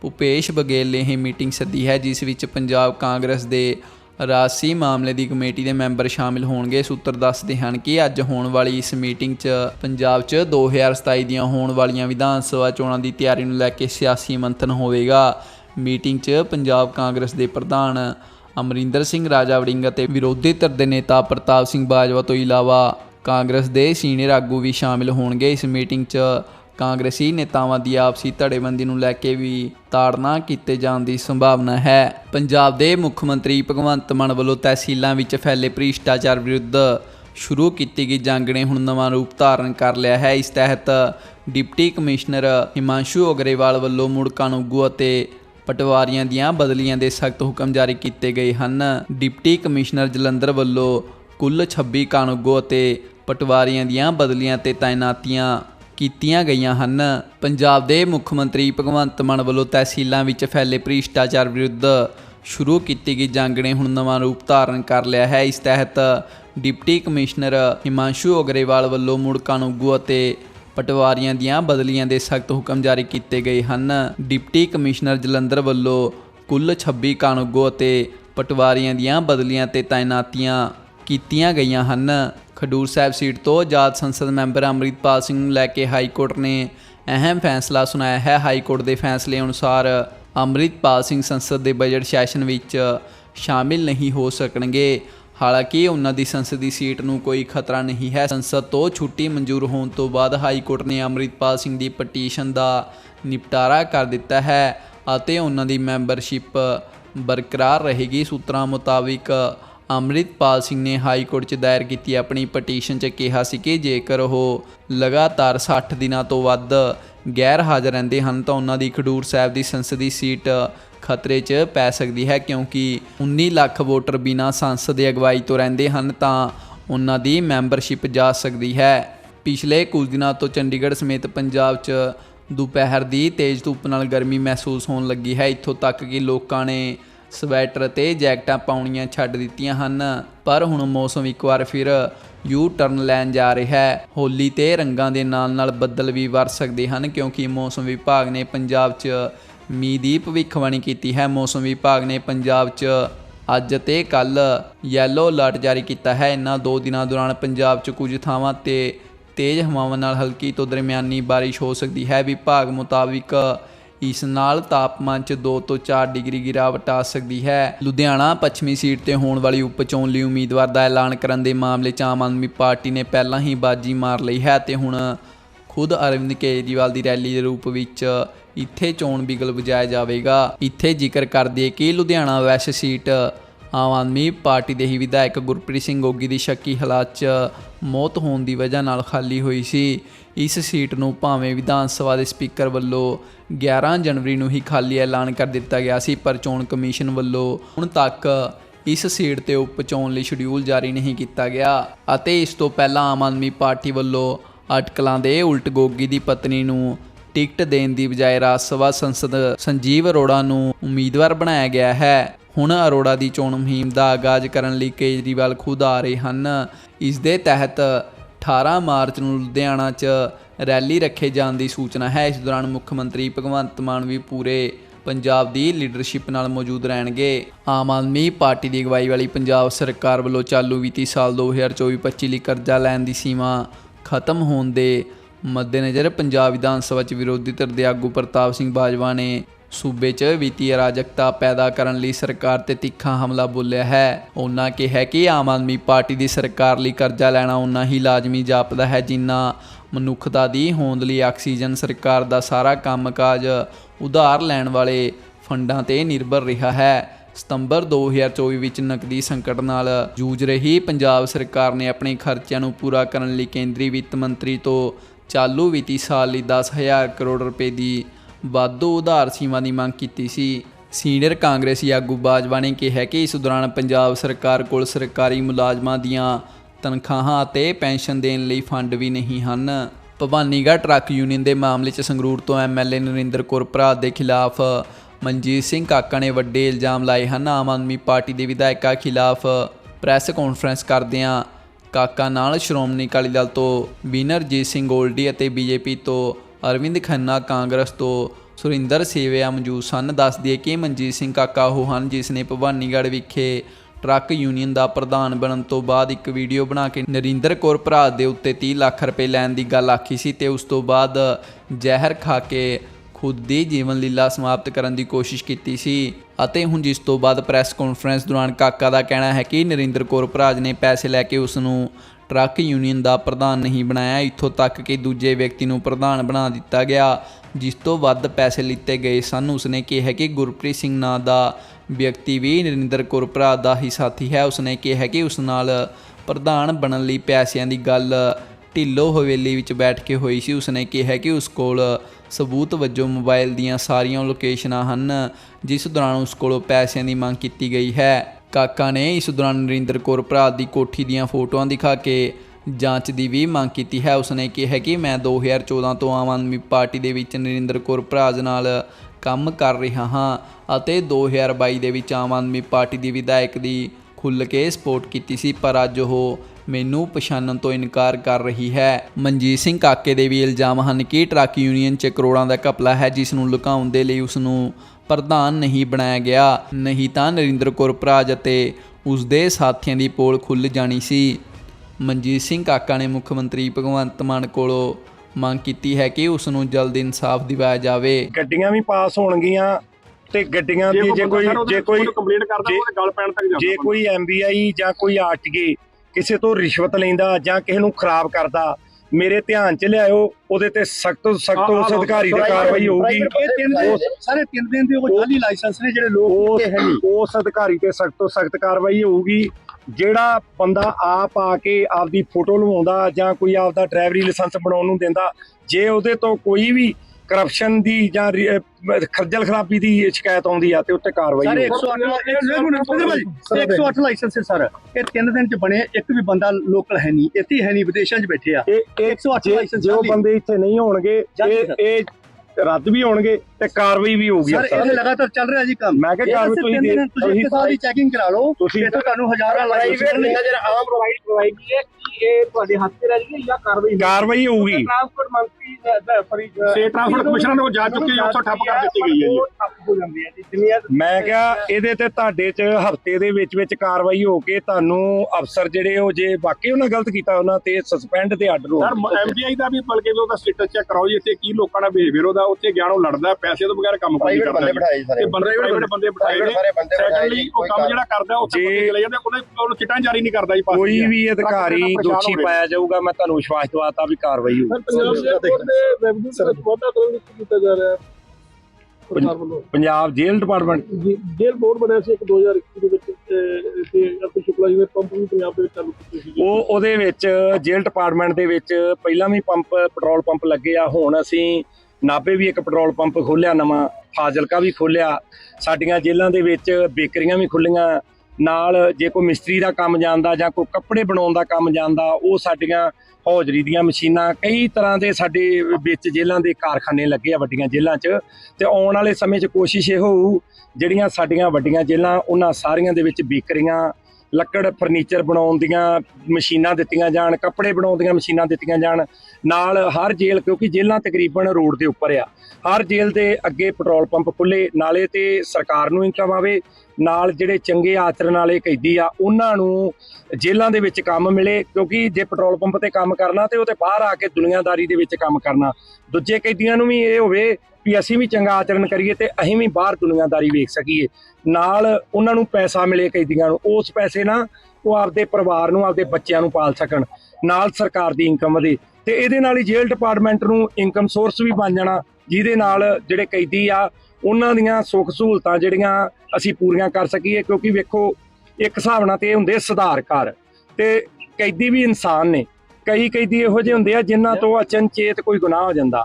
ਭੁਪੇਸ਼ ਬਘੇਲ ਨੇ ਇਹ ਮੀਟਿੰਗ ਸੱਦੀ ਹੈ, ਜਿਸ ਵਿੱਚ ਪੰਜਾਬ ਕਾਂਗਰਸ ਦੇ ਰਾਜਸੀ ਮਾਮਲੇ ਦੀ ਕਮੇਟੀ ਦੇ ਮੈਂਬਰ ਸ਼ਾਮਿਲ ਹੋਣਗੇ। ਸੂਤਰ ਦੱਸਦੇ ਹਨ ਕਿ ਅੱਜ ਹੋਣ ਵਾਲੀ ਇਸ ਮੀਟਿੰਗ 'ਚ ਪੰਜਾਬ 'ਚ 2027 ਦੀਆਂ ਹੋਣ ਵਾਲੀਆਂ ਵਿਧਾਨ ਸਭਾ ਚੋਣਾਂ ਦੀ ਤਿਆਰੀ ਨੂੰ ਲੈ ਕੇ ਸਿਆਸੀ ਮੰਥਨ ਹੋਵੇਗਾ। ਮੀਟਿੰਗ 'ਚ ਪੰਜਾਬ ਕਾਂਗਰਸ ਦੇ ਪ੍ਰਧਾਨ ਅਮਰਿੰਦਰ ਸਿੰਘ ਰਾਜਾ ਵੜਿੰਗ ਅਤੇ ਵਿਰੋਧੀ ਧਿਰ ਦੇ ਨੇਤਾ ਪ੍ਰਤਾਪ ਸਿੰਘ ਬਾਜਵਾ ਤੋਂ ਇਲਾਵਾ ਕਾਂਗਰਸ ਦੇ ਸੀਨੀਅਰ ਆਗੂ ਵੀ ਸ਼ਾਮਿਲ ਹੋਣਗੇ। ਇਸ ਮੀਟਿੰਗ 'ਚ ਕਾਂਗਰਸੀ ਨੇਤਾਵਾਂ ਦੀ ਆਪਸੀ ਧੜੇਬੰਦੀ ਨੂੰ ਲੈ ਕੇ ਵੀ ਤਾੜਨਾ ਕੀਤੇ ਜਾਣ ਦੀ ਸੰਭਾਵਨਾ ਹੈ। ਪੰਜਾਬ ਦੇ ਮੁੱਖ ਮੰਤਰੀ ਭਗਵੰਤ ਮਾਨ ਵੱਲੋਂ ਤਹਿਸੀਲਾਂ ਵਿੱਚ ਫੈਲੇ ਭ੍ਰਿਸ਼ਟਾਚਾਰ ਵਿਰੁੱਧ ਸ਼ੁਰੂ ਕੀਤੀ ਗਈ ਜੰਗ ਨੇ ਹੁਣ ਨਵਾਂ ਰੂਪ ਧਾਰਨ ਕਰ ਲਿਆ ਹੈ। ਇਸ ਤਹਿਤ ਡਿਪਟੀ ਕਮਿਸ਼ਨਰ ਹਿਮਾਂਸ਼ੂ ਅਗਰੇਵਾਲ ਵੱਲੋਂ ਮੁੜ ਕਾਨੂੰਗੋ ਅਤੇ ਪਟਵਾਰੀਆਂ ਦੀਆਂ ਬਦਲੀਆਂ ਦੇ ਸਖਤ ਹੁਕਮ ਜਾਰੀ ਕੀਤੇ ਗਏ ਹਨ। ਡਿਪਟੀ ਕਮਿਸ਼ਨਰ ਜਲੰਧਰ ਵੱਲੋਂ ਕੁੱਲ 26 ਕਾਨੂੰਗੋ ਅਤੇ ਪਟਵਾਰੀਆਂ ਦੀਆਂ ਬਦਲੀਆਂ ਤੇ ਤਾਇਨਾਤੀਆਂ ਕੀਤੀਆਂ ਗਈਆਂ ਹਨ। ਪੰਜਾਬ ਦੇ ਮੁੱਖ ਮੰਤਰੀ ਭਗਵੰਤ ਮਾਨ ਵੱਲੋਂ ਤਹਿਸੀਲਾਂ ਵਿੱਚ ਫੈਲੇ ਭ੍ਰਿਸ਼ਟਾਚਾਰ ਵਿਰੁੱਧ ਸ਼ੁਰੂ ਕੀਤੀ ਗਈ ਜੰਗ ਨੇ ਹੁਣ ਨਵਾਂ ਰੂਪ ਧਾਰਨ ਕਰ ਲਿਆ ਹੈ। ਇਸ ਤਹਿਤ ਡਿਪਟੀ ਕਮਿਸ਼ਨਰ ਹਿਮਾਂਸ਼ੂ ਅਗਰੇਵਾਲ ਵੱਲੋਂ ਮੁੜ ਕਾਨੂੰਗੋ ਅਤੇ ਪਟਵਾਰੀਆਂ ਦੀਆਂ ਬਦਲੀਆਂ ਦੇ ਸਖਤ ਹੁਕਮ ਜਾਰੀ ਕੀਤੇ ਗਏ ਹਨ। ਡਿਪਟੀ ਕਮਿਸ਼ਨਰ ਜਲੰਧਰ ਵੱਲੋਂ ਕੁੱਲ 26 ਕਾਨੂੰਗੋ ਅਤੇ ਪਟਵਾਰੀਆਂ ਦੀਆਂ ਬਦਲੀਆਂ ਤੇ ਤਾਇਨਾਤੀਆਂ ਕੀਤੀਆਂ ਗਈਆਂ ਹਨ। ਖਡੂਰ ਸਾਹਿਬ ਸੀਟ ਤੋਂ ਆਜ਼ਾਦ ਸੰਸਦ ਮੈਂਬਰ ਅੰਮ੍ਰਿਤਪਾਲ ਸਿੰਘ ਨੂੰ ਲੈ ਕੇ ਹਾਈ ਕੋਰਟ ਨੇ ਅਹਿਮ ਫੈਸਲਾ ਸੁਣਾਇਆ ਹੈ। ਹਾਈ ਕੋਰਟ ਦੇ ਫੈਸਲੇ ਅਨੁਸਾਰ ਅੰਮ੍ਰਿਤਪਾਲ ਸਿੰਘ ਸੰਸਦ ਦੇ ਬਜਟ ਸੈਸ਼ਨ ਵਿੱਚ ਸ਼ਾਮਿਲ ਨਹੀਂ ਹੋ ਸਕਣਗੇ। ਹਾਲਾਂਕਿ ਉਹਨਾਂ ਦੀ ਸੰਸਦੀ ਸੀਟ ਨੂੰ ਕੋਈ ਖਤਰਾ ਨਹੀਂ ਹੈ। ਸੰਸਦ ਤੋਂ ਛੁੱਟੀ ਮਨਜ਼ੂਰ ਹੋਣ ਤੋਂ ਬਾਅਦ ਹਾਈ ਕੋਰਟ ਨੇ ਅੰਮ੍ਰਿਤਪਾਲ ਸਿੰਘ ਦੀ ਪਟੀਸ਼ਨ ਦਾ ਨਿਪਟਾਰਾ ਕਰ ਦਿੱਤਾ ਹੈ ਅਤੇ ਉਹਨਾਂ ਦੀ ਮੈਂਬਰਸ਼ਿਪ ਬਰਕਰਾਰ ਰਹੇਗੀ। ਸੂਤਰਾਂ ਮੁਤਾਬਿਕ ਅੰਮ੍ਰਿਤਪਾਲ ਸਿੰਘ ਨੇ ਹਾਈ ਕੋਰਟ 'ਚ ਦਾਇਰ ਕੀਤੀ ਆਪਣੀ ਪਟੀਸ਼ਨ 'ਚ ਕਿਹਾ ਸੀ ਕਿ ਜੇਕਰ ਉਹ ਲਗਾਤਾਰ 60 ਦਿਨਾਂ ਤੋਂ ਵੱਧ ਗੈਰ ਹਾਜ਼ਰ ਰਹਿੰਦੇ ਹਨ ਤਾਂ ਉਹਨਾਂ ਦੀ ਖਡੂਰ ਸਾਹਿਬ ਦੀ ਸੰਸਦੀ ਸੀਟ ਖਤਰੇ 'ਚ ਪੈ ਸਕਦੀ ਹੈ ਕਿਉਂਕਿ 19 ਲੱਖ ਵੋਟਰ ਬਿਨਾਂ ਸੰਸਦ ਦੀ ਅਗਵਾਈ ਤੋਂ ਰਹਿੰਦੇ ਹਨ ਤਾਂ ਉਹਨਾਂ ਦੀ ਮੈਂਬਰਸ਼ਿਪ ਜਾ ਸਕਦੀ ਹੈ। ਪਿਛਲੇ ਕੁਝ ਦਿਨਾਂ ਤੋਂ ਚੰਡੀਗੜ੍ਹ ਸਮੇਤ ਪੰਜਾਬ 'ਚ ਦੁਪਹਿਰ ਦੀ ਤੇਜ਼ ਧੁੱਪ ਨਾਲ ਗਰਮੀ ਮਹਿਸੂਸ ਹੋਣ ਲੱਗੀ ਹੈ। ਇੱਥੋਂ ਤੱਕ ਕਿ ਲੋਕਾਂ ਨੇ ਸਵੈਟਰ ਤੇ ਜੈਕਟਾਂ ਪਾਉਣੀਆਂ ਛੱਡ ਦਿੱਤੀਆਂ ਹਨ। ਪਰ ਹੁਣ ਮੌਸਮ ਇੱਕ ਵਾਰ ਫਿਰ ਯੂ ਟਰਨ ਲੈਣ ਜਾ ਰਿਹਾ ਹੈ। ਹੋਲੀ ਤੇ ਰੰਗਾਂ ਦੇ ਨਾਲ ਨਾਲ ਬੱਦਲ ਵੀ ਵਰ ਸਕਦੇ ਹਨ ਕਿਉਂਕਿ ਮੌਸਮ ਵਿਭਾਗ ਨੇ ਪੰਜਾਬ 'ਚ ਮੀਂਹ ਦੀ ਭਵਿੱਖਬਾਣੀ ਕੀਤੀ ਹੈ। ਮੌਸਮ ਵਿਭਾਗ ਨੇ ਪੰਜਾਬ 'ਚ ਅੱਜ ਤੇ ਕੱਲ ਯੈਲੋ ਅਲਰਟ ਜਾਰੀ ਕੀਤਾ ਹੈ। ਇਨ੍ਹਾਂ ਦੋ ਦਿਨਾਂ ਦੌਰਾਨ ਪੰਜਾਬ 'ਚ ਕੁਝ ਥਾਵਾਂ ਤੇ ਤੇਜ਼ ਹਵਾਵਾਂ ਨਾਲ ਹਲਕੀ ਤੋਂ ਦਰਮਿਆਨੀ ਬਾਰਿਸ਼ ਹੋ ਸਕਦੀ ਹੈ। ਵਿਭਾਗ ਮੁਤਾਬਿਕ ਇਸ ਨਾਲ ਤਾਪਮਾਨ 'ਚ 2 ਤੋਂ 4 ਡਿਗਰੀ ਗਿਰਾਵਟ ਆ ਸਕਦੀ ਹੈ। ਲੁਧਿਆਣਾ ਪੱਛਮੀ ਸੀਟ ਤੇ ਹੋਣ ਵਾਲੀ ਉਪ ਚੋਣ ਲਈ ਉਮੀਦਵਾਰ ਦਾ ਐਲਾਨ ਕਰਨ ਦੇ ਮਾਮਲੇ 'ਚ ਆਮ ਆਦਮੀ ਪਾਰਟੀ ਨੇ ਪਹਿਲਾਂ ਹੀ ਬਾਜੀ ਮਾਰ ਲਈ ਹੈ ਤੇ ਹੁਣ ਖੁਦ ਅਰਵਿੰਦ ਕੇਜਰੀਵਾਲ ਦੀ ਰੈਲੀ ਦੇ ਰੂਪ ਵਿੱਚ ਇੱਥੇ ਚੋਣ ਬਿਗਲ ਵਜਾਇਆ ਜਾਵੇਗਾ। ਇੱਥੇ ਜ਼ਿਕਰ ਕਰ ਦਈਏ ਕਿ Ludhiana west seat Aam Aadmi party ਦੇ ਹੀ ਵਿਧਾਇਕ ਗੁਰਪ੍ਰੀਤ ਸਿੰਘ ਗੋਗੀ ਦੀ ਸ਼ੱਕੀ ਹਾਲਾਤ 'ਚ ਮੌਤ ਹੋਣ ਦੀ ਵਜ੍ਹਾ ਨਾਲ ਖਾਲੀ ਹੋਈ ਸੀ। ਇਸ ਸੀਟ ਨੂੰ ਭਾਵੇਂ ਵਿਧਾਨ ਸਭਾ ਦੇ ਸਪੀਕਰ ਵੱਲੋਂ 11 ਜਨਵਰੀ ਨੂੰ ਹੀ ਖਾਲੀ ਐਲਾਨ ਕਰ ਦਿੱਤਾ ਗਿਆ ਸੀ, ਪਰ ਚੋਣ ਕਮਿਸ਼ਨ ਵੱਲੋਂ ਹੁਣ ਤੱਕ ਇਸ ਸੀਟ ਤੇ ਉਪ ਚੋਣ ਲਈ ਸ਼ਡਿਊਲ ਜਾਰੀ ਨਹੀਂ ਕੀਤਾ ਗਿਆ ਅਤੇ ਇਸ ਤੋਂ ਪਹਿਲਾਂ ਆਮ ਆਦਮੀ ਪਾਰਟੀ ਵੱਲੋਂ ਅਟਕਲਾਂ ਦੇ ਉਲਟ ਗੋਗੀ ਦੀ ਪਤਨੀ ਨੂੰ ਟਿਕਟ ਦੇਣ ਦੀ ਬਜਾਏ ਰਾਜ ਸਭਾ ਸੰਸਦ ਸੰਜੀਵ ਅਰੋੜਾ ਨੂੰ ਉਮੀਦਵਾਰ ਬਣਾਇਆ ਗਿਆ ਹੈ। ਹੁਣ ਅਰੋੜਾ ਦੀ ਚੋਣ ਮੁਹਿੰਮ ਦਾ ਆਗਾਜ਼ ਕਰਨ ਲਈ ਕੇਜਰੀਵਾਲ ਖੁਦ ਆ ਰਹੇ ਹਨ। ਇਸ ਦੇ ਤਹਿਤ 18 ਮਾਰਚ ਨੂੰ ਲੁਧਿਆਣਾ 'ਚ ਰੈਲੀ ਰੱਖੇ ਜਾਣ ਦੀ ਸੂਚਨਾ ਹੈ। ਇਸ ਦੌਰਾਨ ਮੁੱਖ ਮੰਤਰੀ ਭਗਵੰਤ ਮਾਨ ਵੀ ਪੂਰੇ ਪੰਜਾਬ ਦੀ ਲੀਡਰਸ਼ਿਪ ਨਾਲ ਮੌਜੂਦ ਰਹਿਣਗੇ। ਆਮ ਆਦਮੀ ਪਾਰਟੀ ਦੀ ਅਗਵਾਈ ਵਾਲੀ ਪੰਜਾਬ ਸਰਕਾਰ ਵੱਲੋਂ ਚਾਲੂ ਵਿੱਤੀ ਸਾਲ 2024-25 ਲਈ ਕਰਜ਼ਾ ਲੈਣ ਦੀ ਸੀਮਾ ਖਤਮ ਹੋਣ ਦੇ ਮੱਦੇਨਜ਼ਰ ਪੰਜਾਬ ਵਿਧਾਨ ਸਭਾ 'ਚ ਵਿਰੋਧੀ ਧਿਰ ਦੇ ਆਗੂ ਪ੍ਰਤਾਪ ਸਿੰਘ ਬਾਜਵਾ ਨੇ ਸੂਬੇ 'ਚ ਵਿੱਤੀ ਅਰਾਜਕਤਾ ਪੈਦਾ ਕਰਨ ਲਈ ਸਰਕਾਰ ਤੇ ਤਿੱਖਾ ਹਮਲਾ ਬੋਲਿਆ ਹੈ। ਉਹਨਾਂ ਕਿਹਾ ਕਿ ਆਮ ਆਦਮੀ ਪਾਰਟੀ ਦੀ ਸਰਕਾਰ ਲਈ ਕਰਜ਼ਾ ਲੈਣਾ ਉਨਾ ਹੀ ਲਾਜ਼ਮੀ ਜਾਪਦਾ ਹੈ ਜਿੰਨਾ ਮਨੁੱਖਤਾ ਦੀ ਹੋਂਦ ਲਈ ਆਕਸੀਜਨ ਸਰਕਾਰ ਦਾ ਸਾਰਾ ਕੰਮਕਾਜ ਉਧਾਰ ਲੈਣ ਵਾਲੇ ਫੰਡਾਂ ਤੇ ਨਿਰਭਰ ਰਿਹਾ ਹੈ। ਸਤੰਬਰ 2024 ਵਿੱਚ ਨਕਦੀ ਸੰਕਟ ਨਾਲ ਜੂਝ ਰਹੀ ਪੰਜਾਬ ਸਰਕਾਰ ਨੇ ਆਪਣੇ ਖਰਚਿਆਂ ਨੂੰ ਪੂਰਾ ਕਰਨ ਲਈ ਕੇਂਦਰੀ ਵਿੱਤ ਮੰਤਰੀ ਤੋਂ ਚਾਲੂ ਵਿੱਤੀ ਸਾਲ ਲਈ 10000 ਕਰੋੜ ਰੁਪਏ ਦੀ ਵਾਧੂ ਉਧਾਰ ਸੀਮਾ ਦੀ ਮੰਗ ਕੀਤੀ ਸੀ। ਸੀਨੀਅਰ ਕਾਂਗਰਸੀ ਆਗੂ ਬਾਜਵਾ ਨੇ ਕਿਹਾ ਕਿ ਇਸ ਦੌਰਾਨ ਪੰਜਾਬ ਸਰਕਾਰ ਕੋਲ ਸਰਕਾਰੀ ਮੁਲਾਜ਼ਮਾਂ ਦੀਆਂ ਤਨਖਾਹਾਂ ਅਤੇ ਪੈਨਸ਼ਨ ਦੇਣ ਲਈ ਫੰਡ ਵੀ ਨਹੀਂ ਹਨ। ਭਵਾਨੀਗੜ੍ਹ ਟਰੱਕ ਯੂਨੀਅਨ ਦੇ ਮਾਮਲੇ 'ਚ ਸੰਗਰੂਰ ਤੋਂ ਐਮਐਲਏ ਨਰਿੰਦਰ ਕੌਰ ਭਰਾ ਦੇ ਖਿਲਾਫ ਮਨਜੀਤ ਸਿੰਘ ਕਾਕਾ ਨੇ ਵੱਡੇ ਇਲਜ਼ਾਮ ਲਾਏ ਹਨ। ਆਮ ਆਦਮੀ ਪਾਰਟੀ ਦੇ ਵਿਧਾਇਕਾਂ ਖਿਲਾਫ ਪ੍ਰੈਸ ਕਾਨਫਰੰਸ ਕਰਦਿਆਂ ਕਾਕਾ ਨਾਲ ਸ਼੍ਰੋਮਣੀ ਅਕਾਲੀ ਦਲ ਤੋਂ ਵਿਨਰਜੀਤ ਸਿੰਘ ਗੋਲਡੀ ਅਤੇ ਬੀਜੇਪੀ ਤੋਂ ਅਰਵਿੰਦ ਖੰਨਾ ਕਾਂਗਰਸ ਤੋਂ ਸੁਰਿੰਦਰ ਸੇਵਿਆ ਮੌਜੂਦ ਸਨ। ਦੱਸਦੀ ਦਈਏ ਕਿ ਮਨਜੀਤ ਸਿੰਘ ਕਾਕਾ ਉਹ ਹਨ ਜਿਸ ਨੇ ਭਵਾਨੀਗੜ੍ਹ ਵਿਖੇ ਟਰੱਕ ਯੂਨੀਅਨ ਦਾ ਪ੍ਰਧਾਨ ਬਣਨ ਤੋਂ ਬਾਅਦ ਇੱਕ ਵੀਡੀਓ ਬਣਾ ਕੇ ਨਰਿੰਦਰ ਕੌਰ ਭਰਾ ਦੇ ਉੱਤੇ 30 ਲੱਖ ਰੁਪਏ ਲੈਣ ਦੀ ਗੱਲ ਆਖੀ ਸੀ ਤੇ ਉਸ ਤੋਂ ਬਾਅਦ ਜ਼ਹਿਰ ਖਾ ਕੇ ਖੁਦ ਦੀ ਜੀਵਨ ਲੀਲਾ ਸਮਾਪਤ ਕਰਨ ਦੀ ਕੋਸ਼ਿਸ਼ ਕੀਤੀ ਸੀ ਅਤੇ ਹੁਣ ਜਿਸ ਤੋਂ ਬਾਅਦ ਪ੍ਰੈਸ ਕਾਨਫਰੰਸ ਦੌਰਾਨ ਕਾਕਾ ਦਾ ਕਹਿਣਾ ਹੈ ਕਿ ਨਰਿੰਦਰ ਕੌਰ ਭਰਾਜ ਨੇ ਪੈਸੇ ਲੈ ਕੇ ਉਸ ਨੂੰ ਟਰੱਕ ਯੂਨੀਅਨ ਦਾ ਪ੍ਰਧਾਨ ਨਹੀਂ ਬਣਾਇਆ। ਇੱਥੋਂ ਤੱਕ ਕਿ ਦੂਜੇ ਵਿਅਕਤੀ ਨੂੰ ਪ੍ਰਧਾਨ ਬਣਾ ਦਿੱਤਾ ਗਿਆ, ਜਿਸ ਤੋਂ ਵੱਧ ਪੈਸੇ ਲਿੱਤੇ ਗਏ ਸਨ। ਉਸਨੇ ਕਿਹਾ ਕਿ ਗੁਰਪ੍ਰੀਤ ਸਿੰਘ ਨਾਂ ਦਾ ਵਿਅਕਤੀ ਵੀ ਨਰਿੰਦਰ ਕੌਰ ਭਰਾ ਦਾ ਹੀ ਸਾਥੀ ਹੈ। ਉਸਨੇ ਕਿਹਾ ਕਿ ਉਸ ਨਾਲ ਪ੍ਰਧਾਨ ਬਣਨ ਲਈ ਪੈਸਿਆਂ ਦੀ ਗੱਲ ਢਿੱਲੋ ਹਵੇਲੀ ਵਿੱਚ ਬੈਠ ਕੇ ਹੋਈ ਸੀ। ਉਸਨੇ ਕਿਹਾ ਕਿ ਉਸ ਕੋਲ ਸਬੂਤ ਵਜੋਂ ਮੋਬਾਈਲ ਦੀਆਂ ਸਾਰੀਆਂ ਲੋਕੇਸ਼ਨਾਂ ਹਨ, ਜਿਸ ਦੌਰਾਨ ਉਸ ਕੋਲੋਂ ਪੈਸਿਆਂ ਦੀ ਮੰਗ ਕੀਤੀ ਗਈ ਹੈ। ਕਾਕਾ ਨੇ ਇਸ ਦੌਰਾਨ ਨਰਿੰਦਰ ਕੌਰ ਭਰਾ ਦੀ ਕੋਠੀ ਦੀਆਂ ਫੋਟੋਆਂ ਦਿਖਾ ਕੇ ਜਾਂਚ ਦੀ ਵੀ ਮੰਗ ਕੀਤੀ ਹੈ। ਉਸਨੇ ਕਿਹਾ ਕਿ ਮੈਂ 2014 ਤੋਂ ਆਮ ਆਦਮੀ ਪਾਰਟੀ ਦੇ ਵਿੱਚ ਨਰਿੰਦਰ ਕੌਰ ਭਰਾਜ ਨਾਲ ਕੰਮ ਕਰ ਰਿਹਾ ਹਾਂ ਅਤੇ 2022 ਦੇ ਵਿੱਚ ਆਮ ਆਦਮੀ ਪਾਰਟੀ ਦੀ ਵਿਧਾਇਕ ਦੀ ਖੁੱਲ੍ਹ ਕੇ ਸਪੋਰਟ ਕੀਤੀ ਸੀ, ਪਰ ਅੱਜ ਉਹ ਮੈਨੂੰ ਪਛਾਣਨ ਤੋਂ ਇਨਕਾਰ ਕਰ ਰਹੀ ਹੈ। ਮਨਜੀਤ ਸਿੰਘ ਕਾਕੇ ਦੇ ਵੀ ਇਲਜ਼ਾਮ ਹਨ ਕਿ ਟਰੱਕ ਯੂਨੀਅਨ 'ਚ ਕਰੋੜਾਂ ਦਾ ਘਪਲਾ ਹੈ, ਜਿਸ ਨੂੰ ਲੁਕਾਉਣ ਦੇ ਲਈ ਉਸ ਨੂੰ ਪ੍ਰਧਾਨ ਨਹੀਂ ਬਣਾਇਆ ਗਿਆ। ਨਹੀਂ ਤਾਂ ਨਰਿੰਦਰ ਕੌਰ ਭਰਾਜ ਅਤੇ ਉਸ ਦੇ ਸਾਥੀਆਂ ਦੀ ਪੋਲ ਖੁੱਲ੍ਹ ਜਾਣੀ ਸੀ। ਮਨਜੀਤ ਸਿੰਘ ਕਾਕਾ ਨੇ ਮੁੱਖ ਮੰਤਰੀ ਭਗਵੰਤ ਮਾਨ ਕੋਲੋਂ ਮੰਗ ਕੀਤੀ ਹੈ ਕਿ ਉਸ ਨੂੰ ਜਲਦ ਇਨਸਾਫ ਦਿਵਾਇਆ ਜਾਵੇ। ਗੱਡੀਆਂ ਵੀ ਪਾਸ ਹੋਣਗੀਆਂ। ਤੇ ਗੱਡੀਆਂ ਦੀ ਜੇ ਕੋਈ ਜੇ ਕੋਈ ਕੰਪਲੇਂਟ ਕਰਦਾ ਉਹਦੇ ਗੱਲ ਪੈਣ ਤੱਕ ਜਾਂਦਾ ਜੇ ਕੋਈ ਐਮਬੀਆਈ ਜਾਂ ਕੋਈ ਆਰਟੀਏ ਕਿਸੇ ਤੋਂ ਰਿਸ਼ਵਤ ਲੈਂਦਾ ਜਾਂ ਕਿਸੇ ਨੂੰ ਖਰਾਬ ਕਰਦਾ ਮੇਰੇ ਧਿਆਨ ਚ ਲਿਆਇਓ ਉਹਦੇ ਤੇ ਸਖਤ ਤੋਂ ਸਖਤ ਉਸ ਅਧਿਕਾਰੀ ਤੇ ਕਾਰਵਾਈ ਹੋਊਗੀ। ਸਾਰੇ ਤਿੰਨ ਦਿਨ ਦੇ ਉਹ ਜਾਲੀ ਲਾਇਸੈਂਸ ਨੇ ਜਿਹੜੇ ਲੋਕ ਹੈ ਨਹੀਂ ਉਸ ਅਧਿਕਾਰੀ ਤੇ ਸਖਤ ਤੋਂ ਸਖਤ ਕਾਰਵਾਈ ਹੋਊਗੀ। ਜਿਹੜਾ ਬੰਦਾ ਆਪ ਆ ਕੇ ਆਪਦੀ ਫੋਟੋ ਲਵਾਉਂਦਾ ਜਾਂ ਕੋਈ ਆਪਦਾ ਡਰਾਈਵਰੀ ਲਾਇਸੈਂਸ ਬਣਾਉਣ ਨੂੰ ਦਿੰਦਾ ਜੇ ਉਹਦੇ ਤੋਂ ਕੋਈ ਵੀ ਕਰਪਸ਼ਨ ਦੀ ਜਾਂ ਰੀ- ਅਹ ਖੱਜਲ ਖਰਾਬੀ ਦੀ ਸ਼ਿਕਾਇਤ ਆਉਂਦੀ ਆ ਤੇ ਉੱਤੇ ਕਾਰਵਾਈ ਸਾਰੇ ਹੋਊਗੀ 108 108 ਲਾਇਸੈਂਸ ਹੈ ਸਰ ਇਹ ਤਿੰਨ ਦਿਨ ਚ ਬਣੇ ਇੱਕ ਵੀ ਬੰਦਾ ਲੋਕਲ ਹੈ ਨਹੀਂ ਇੱਥੇ ਹੀ ਨਹੀਂ ਵਿਦੇਸ਼ਾਂ 'ਚ ਬੈਠੇ ਆ ਇਹ ਇਹ 108 ਜੇ ਲਾਇਸੈਂਸ ਜੋ। ਬੰਦੇ ਇੱਥੇ ਨਹੀਂ ਹੋਣਗੇ ਇਹ ਸਰ। ਇਹ ਰੱਦ ਵੀ ਹੋਣਗੇ ਤੇ ਕਾਰਵਾਈ ਵੀ ਹੋਊਗੀ ਸਰ ਇਹ ਲਗਾਤਾਰ ਚੱਲ ਰਿਹਾ ਜੀ ਕੰਮ। ਮੈਂ ਕਿਹਾ ਕਾਰਵਾਈ ਤੁਸੀਂ ਦੇ- ਤੁਸੀਂ ਇੱਕ ਸਾਲ ਦੀ ਚੈਕਿੰਗ ਕਰਾ ਲਓ। ਤੁਸੀਂ- ਤੁਹਾਨੂੰ ਹਜ਼ਾਰਾਂ ਮਿਲਣਗੇ। ਜਿਹੜਾ ਆਮ ਪ੍ਰੋਵਾਈਡ ਕਰਵਾਏਗੀ ਹੈ ਕਿ ਇਹ ਤੁਹਾਡੇ ਹੱਥ ਤੇ ਰਹਿ ਗਈ ਜਾਂ ਕਾਰਵਾਈ ਕਾਰਵਾਈ ਹੋਊਗੀ। ਟ੍ਰਾਂਸਪੋਰਟ ਮੰਤਰੀ ਸਟੇਟ ਟ੍ਰਾਂਸਪੋਰਟ ਕਮਿਸ਼ਨਰ ਨੂੰ ਜਾ ਚੁੱਕੀ ਹੈ ਉੱਥੋਂ ਠੱਪ ਕਰ ਦਿੱਤੀ ਗਈ ਹੈ ਜੀ। ਉਹ ਠੱਪ ਹੋ ਜਾਂਦੀ ਹੈ ਜੀ ਦੁਨੀਆ ਮੈਂ ਕਿਹਾ ਇਹਦੇ ਤੇ ਤੁਹਾਡੇ ਚ ਹਫ਼ਤੇ ਦੇ ਵਿੱਚ ਵਿੱਚ ਕਾਰਵਾਈ ਹੋ ਕੇ ਤੁਹਾਨੂੰ ਅਫਸਰ ਜਿਹੜੇ ਉਹ ਜੇ ਵਾਕਈ ਉਹਨਾਂ ਗਲਤ ਕੀਤਾ ਉਹਨਾਂ ਤੇ ਸਸਪੈਂਡ ਤੇ ਆਰਡਰ ਹੋ ਸਰ ਐਮਜੀਆਈ ਦਾ ਵੀ ਬਲਕਿ ਉਹਦਾ ਸਟੇਟਸ ਚੈੱਕ ਕਰਾਓ ਜੀ ਇੱਥੇ ਕੀ ਲੋਕਾਂ ਦਾ ਬਿਹੇਵੀਅਰ ਉਹਦਾ ਉੱਥੇ ਗਿਆਨੋਂ ਲੜਦਾ ਪੈਸੇ ਤੋਂ ਬਗੈਰ ਕੰਮ ਕੋਈ ਨਹੀਂ ਕਰਦਾ ਬੰਦੇ ਬਿਠਾਏ ਸਾਰੇ। ਤੇ ਬੰਦੇ ਪ੍ਰਾਈਵੇਟ ਬੰਦੇ ਬਿਠਾਏ ਨੇ। ਸਾਰੇ ਬੰਦੇ ਬਿਠਾਏ ਸੈਕੰਡਲੀ ਜੀ, ਉਹ ਕੋਈ ਕੰਮ ਜਿਹੜਾ ਕਰਦਾ ਉੱਥੇ ਜੇ- ਬੰਦੇ ਚਲੇ ਜਾਂਦੇ ਉਹਨੇ ਉਹਨੂੰ ਚਿੱਟਾਂ ਜਾਰੀ ਨਹੀਂ ਕਰਦਾ ਜੀ ਪਾਸ ਕੋਈ ਵੀ ਅਧਿਕਾਰੀ ਦੋਸ਼ੀ ਪਾਇਆ ਜਾਊਗਾ ਮੈਂ ਤੁਹਾਨੂੰ ਵਿਸ਼ਵਾਸ ਦਿਵਾਤਾ ਵੀ ਕਾਰਵਾਈ ਹੋਊਗੀ ਪੰਜਾਬ ਦੇ ਕੋਲ ਦੇ ਰੈਵਨਿਊ ਵਾਧਾ ਕਰਨ ਲਈ ਕੀ ਕੀਤਾ ਜਾ ਰਿਹਾ ਹੈ? ਸਰਕਾਰ ਵੱਲੋਂ? Punjab jail department. ਜੀ ਜੇਲ੍ਹ ਬੋਰਡ ਬਣਿਆ ਸੀ ਇੱਕ 2021 ਦੇ ਵਿੱਚ ਤੇ ਤੇ ਅਰਪੀ ਸ਼ੁਕਲਾ ਜੀ ਨੇ ਪੰਪ ਵੀ ਪੰਜਾਬ ਦੇ ਵਿੱਚ ਚਾਲੂ ਕੀਤੇ ਸੀ। ਉਹ ਉਹਦੇ ਵਿੱਚ ਜੇਲ੍ਹ ਡਿਪਾਰਟਮੈਂਟ ਦੇ ਵਿੱਚ ਪਹਿਲਾਂ ਵੀ ਪੰਪ ਪੈਟਰੋਲ ਪੰਪ ਲੱਗੇ ਆ ਹੁਣ ਅਸੀਂ ਨਾਭੇ ਵੀ ਇੱਕ ਪੈਟਰੋਲ ਪੰਪ ਖੋਲਿਆ ਨਵਾਂ ਫਾਜ਼ਿਲਕਾ ਵੀ ਖੋਲਿਆ ਸਾਡੀਆਂ ਜੇਲ੍ਹਾਂ ਦੇ ਵਿੱਚ ਬੇਕਰੀਆਂ ਵੀ ਖੁੱਲੀਆਂ ਨਾਲ ਜੇ ਕੋਈ ਮਿਸਤਰੀ ਦਾ ਕੰਮ ਜਾਣਦਾ ਜਾਂ ਕੋਈ ਕੱਪੜੇ ਬਣਾਉਣ ਦਾ ਕੰਮ ਜਾਣਦਾ ਉਹ ਸਾਡੀਆਂ ਹੌਜਰੀ ਦੀਆਂ ਮਸ਼ੀਨਾਂ ਕਈ ਤਰ੍ਹਾਂ ਦੇ ਸਾਡੇ ਵਿੱਚ ਜੇਲ੍ਹਾਂ ਦੇ ਕਾਰਖਾਨੇ ਲੱਗੇ ਆ ਵੱਡੀਆਂ ਜੇਲ੍ਹਾਂ 'ਚ। ਤੇ ਆਉਣ ਵਾਲੇ ਸਮੇਂ 'ਚ ਕੋਸ਼ਿਸ਼ ਇਹ ਹੋਊ, ਜਿਹੜੀਆਂ ਸਾਡੀਆਂ ਵੱਡੀਆਂ ਜੇਲ੍ਹਾਂ, ਉਹਨਾਂ ਸਾਰੀਆਂ ਦੇ ਵਿੱਚ ਬੇਕਰੀਆਂ ਲੱਕੜ ਫਰਨੀਚਰ ਬਣਾਉਣ ਦੀਆਂ ਮਸ਼ੀਨਾਂ ਦਿੱਤੀਆਂ ਜਾਣ, ਕੱਪੜੇ ਬਣਾਉਣ ਦੀਆਂ ਮਸ਼ੀਨਾਂ ਦਿੱਤੀਆਂ ਜਾਣ, ਨਾਲ ਹਰ ਜੇਲ੍ਹ, ਕਿਉਂਕਿ ਜੇਲ੍ਹਾਂ ਤਕਰੀਬਨ ਰੋਡ ਦੇ ਉੱਪਰ ਆ, ਹਰ ਜੇਲ੍ਹ ਦੇ ਅੱਗੇ ਪੈਟਰੋਲ ਪੰਪ ਖੁੱਲੇ ਨਾਲੇ ਤੇ ਸਰਕਾਰ ਨੂੰ ਇਨਕਮ ਆਵੇ, ਨਾਲ ਜਿਹੜੇ ਚੰਗੇ ਆਚਰਣ ਵਾਲੇ ਕੈਦੀ ਆ, ਉਹਨਾਂ ਨੂੰ ਜੇਲ੍ਹਾਂ ਦੇ ਵਿੱਚ ਕੰਮ ਮਿਲੇ, ਕਿਉਂਕਿ ਜੇ ਪੈਟਰੋਲ ਪੰਪ ਤੇ ਕੰਮ ਕਰਨਾ ਤੇ ਉਹ ਤੇ ਬਾਹਰ ਆ ਕੇ ਦੁਨੀਆਦਾਰੀ ਦੇ ਵਿੱਚ ਕੰਮ ਕਰਨਾ, ਦੂਜੇ ਕੈਦੀਆਂ ਨੂੰ ਵੀ ਇਹ ਹੋਵੇ ਵੀ ਅਸੀਂ ਵੀ ਚੰਗਾ ਆਚਰਣ ਕਰੀਏ ਤੇ ਅਸੀਂ ਵੀ ਬਾਹਰ ਦੁਨੀਆਦਾਰੀ ਵੇਖ ਸਕੀਏ। ਨਾਲ ਉਹਨਾਂ ਨੂੰ ਪੈਸਾ ਮਿਲੇ ਕੈਦੀਆਂ ਨੂੰ, ਉਸ ਪੈਸੇ ਨਾਲ ਉਹ ਆਪਦੇ ਪਰਿਵਾਰ ਨੂੰ, ਆਪਦੇ ਬੱਚਿਆਂ ਨੂੰ ਪਾਲ ਸਕਣ। ਨਾਲ ਸਰਕਾਰ ਦੀ ਇਨਕਮ ਵਧੇ ਤੇ ਇਹਦੇ ਨਾਲ ਹੀ ਜੇਲ੍ਹ ਡਿਪਾਰਟਮੈਂਟ ਨੂੰ ਇਨਕਮ ਸੋਰਸ ਵੀ ਬਣ ਜਾਣਾ, ਜਿਹਦੇ ਨਾਲ ਜਿਹੜੇ ਕੈਦੀ ਆ, ਉਹਨਾਂ ਦੀਆਂ ਸੁੱਖ ਸਹੂਲਤਾਂ ਜਿਹੜੀਆਂ ਅਸੀਂ ਪੂਰੀਆਂ ਕਰ ਸਕੀਏ, ਕਿਉਂਕਿ ਵੇਖੋ, ਇੱਕ ਹਿਸਾਬ ਨਾਲ ਤੇ ਇਹ ਹੁੰਦੇ ਸੁਧਾਰ ਕਰ ਤੇ ਕੈਦੀ ਵੀ ਇਨਸਾਨ ਨੇ। ਕਈ ਕੈਦੀ ਇਹੋ ਜਿਹੇ ਹੁੰਦੇ ਆ ਜਿਨ੍ਹਾਂ ਤੋਂ ਅਚਨਚੇਤ ਕੋਈ ਗੁਨਾਹ ਹੋ ਜਾਂਦਾ।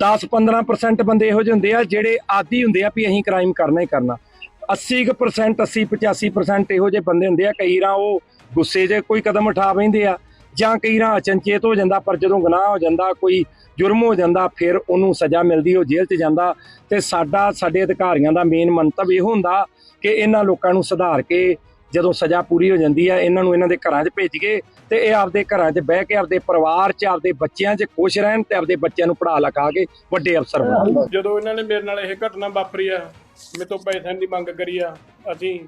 10-15% ਬੰਦੇ ਇਹੋ ਜਿਹੇ ਹੁੰਦੇ ਆ ਜਿਹੜੇ ਆਦੀ ਹੁੰਦੇ ਆ ਵੀ ਅਸੀਂ ਕ੍ਰਾਈਮ ਕਰਨਾ ਹੀ ਕਰਨਾ। 80% 80-85% ਇਹੋ ਜਿਹੇ ਬੰਦੇ ਹੁੰਦੇ ਆ, ਕਈ ਰਾਂ ਉਹ ਗੁੱਸੇ 'ਚ ਕੋਈ ਕਦਮ ਉਠਾ ਬੈਂਦੇ ਆ ਜਾਂ ਕਈ ਰਾਂ ਅਚਨਚੇਤ ਹੋ ਜਾਂਦਾ ਪਰ ਜਦੋਂ ਗੁਨਾਹ ਹੋ ਜਾਂਦਾ, ਕੋਈ ਜੁਰਮ ਹੋ ਜਾਂਦਾ ਫਿਰ ਉਹਨੂੰ ਸਜ਼ਾ ਮਿਲਦੀ, ਉਹ ਜੇਲ੍ਹ 'ਚ ਜਾਂਦਾ ਤੇ ਸਾਡਾ, ਸਾਡੇ ਅਧਿਕਾਰੀਆਂ ਦਾ ਮੇਨ ਮੰਤਵ ਇਹ ਹੁੰਦਾ ਕਿ ਇਹਨਾਂ ਲੋਕਾਂ ਨੂੰ ਸੁਧਾਰ ਕੇ ਜਦੋਂ ਸਜ਼ਾ ਪੂਰੀ ਹੋ ਜਾਂਦੀ ਆ, ਇਹਨਾਂ ਨੂੰ ਇਹਨਾਂ ਦੇ ਘਰਾਂ 'ਚ ਭੇਜ ਕੇ ਤੇ ਇਹ ਆਪਦੇ ਘਰਾਂ 'ਚ ਬਹਿ ਕੇ ਆਪਦੇ ਪਰਿਵਾਰ 'ਚ, ਆਪਦੇ ਬੱਚਿਆਂ 'ਚ ਖੁਸ਼ ਰਹਿਣ ਤੇ ਆਪਦੇ ਬੱਚਿਆਂ ਨੂੰ ਪੜ੍ਹਾ ਲਿਖਾ ਕੇ ਵੱਡੇ ਅਫਸਰ ਬਣਨ ਜਦੋਂ ਇਹਨਾਂ ਨੇ ਮੇਰੇ ਨਾਲ ਇਹ ਘਟਨਾ ਵਾਪਰੀ ਆ ਮੇਰੇ ਤੋਂ ਪੈਸਿਆਂ ਦੀ ਮੰਗ ਕਰੀ ਆ, ਅਸੀਂ